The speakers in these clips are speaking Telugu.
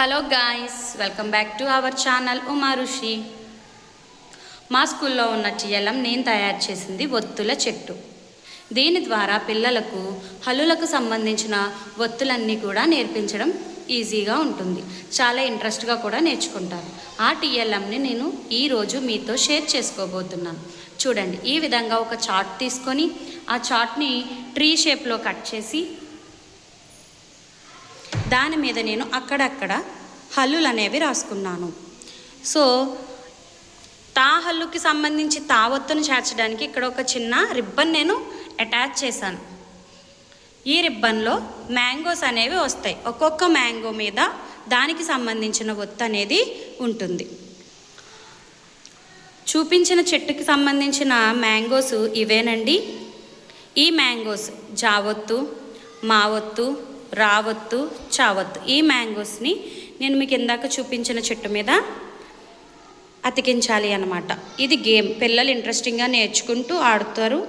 Hello guys welcome back to our channel Uma Rishi మా స్కూల్లో ఉన్న టీఎల్ఎం నేను తయారు చేసింది ఒత్తుల చెట్టు. దీని ద్వారా పిల్లలకు హల్లులకు సంబంధించిన ఒత్తులన్నీ కూడా నేర్పించడం ఈజీగా ఉంటుంది. చాలా ఇంట్రెస్ట్గా కూడా నేర్చుకుంటారు. ఆ టీఎల్ఎంని నేను ఈరోజు మీతో షేర్ చేసుకోబోతున్నాను. చూడండి ఈ విధంగా ఒక చార్ట్ తీసుకొని ఆ చార్ట్ని ట్రీ షేప్లో కట్ చేసి దాని మీద నేను అక్కడక్కడ హల్లులు అనేవి రాసుకున్నాను. సో తా హల్లుకి సంబంధించి తావత్తును చేర్చడానికి ఇక్కడ ఒక చిన్న రిబ్బన్ నేను అటాచ్ చేశాను. ఈ రిబ్బన్లో మ్యాంగోస్ అనేవి వస్తాయి. ఒక్కొక్క మ్యాంగో మీద దానికి సంబంధించిన ఒత్తు అనేది ఉంటుంది. చూపించిన చెట్టుకి సంబంధించిన మ్యాంగోస్ ఇవేనండి. ఈ మ్యాంగోస్ జావొత్తు మావొత్తు రావత్తు చావొత్తు. ఈ మ్యాంగోస్ని నేను మీకు ఇందాక చూపించిన చెట్టు మీద అతికించాలి అన్నమాట. ఇది గేమ్. పిల్లలు ఇంట్రెస్టింగ్గా నేర్చుకుంటూ ఆడుతారు.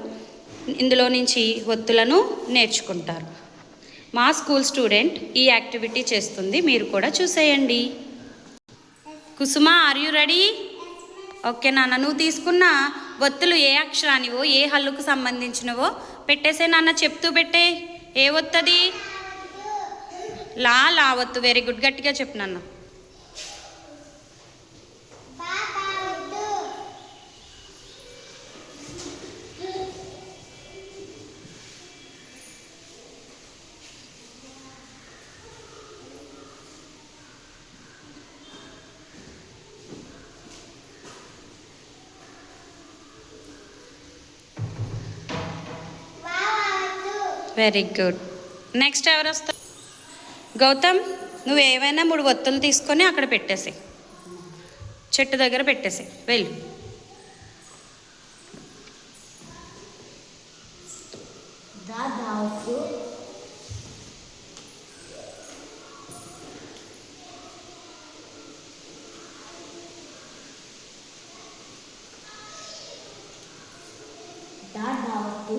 ఇందులో నుంచి ఒత్తులను నేర్చుకుంటారు. మా స్కూల్ స్టూడెంట్ ఈ యాక్టివిటీ చేస్తుంది. మీరు కూడా చూసేయండి. Kusuma are you ready okay నాన్న నువ్వు తీసుకున్న ఒత్తులు ఏ అక్షరానివో ఏ హల్లుకు సంబంధించినవో పెట్టేసే నాన్న చెప్తూ పెట్టే. ఏ ఒత్తది? లా లావద్దు వెరీ గుడ్ గట్టిగా చెప్పు నాన్న. వెరీ గుడ్ నెక్స్ట్ ఎవరు వస్తారు? గౌతమ్ నువ్వు ఏవైనా మూడు ఒత్తులు తీసుకొని అక్కడ పెట్టేసి చెట్టు దగ్గర పెట్టేసి వెళ్ళు. దాదాపు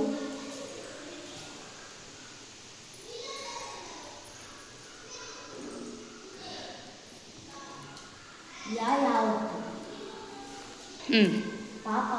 దాదాపు యా యావత్తు మ్, పాప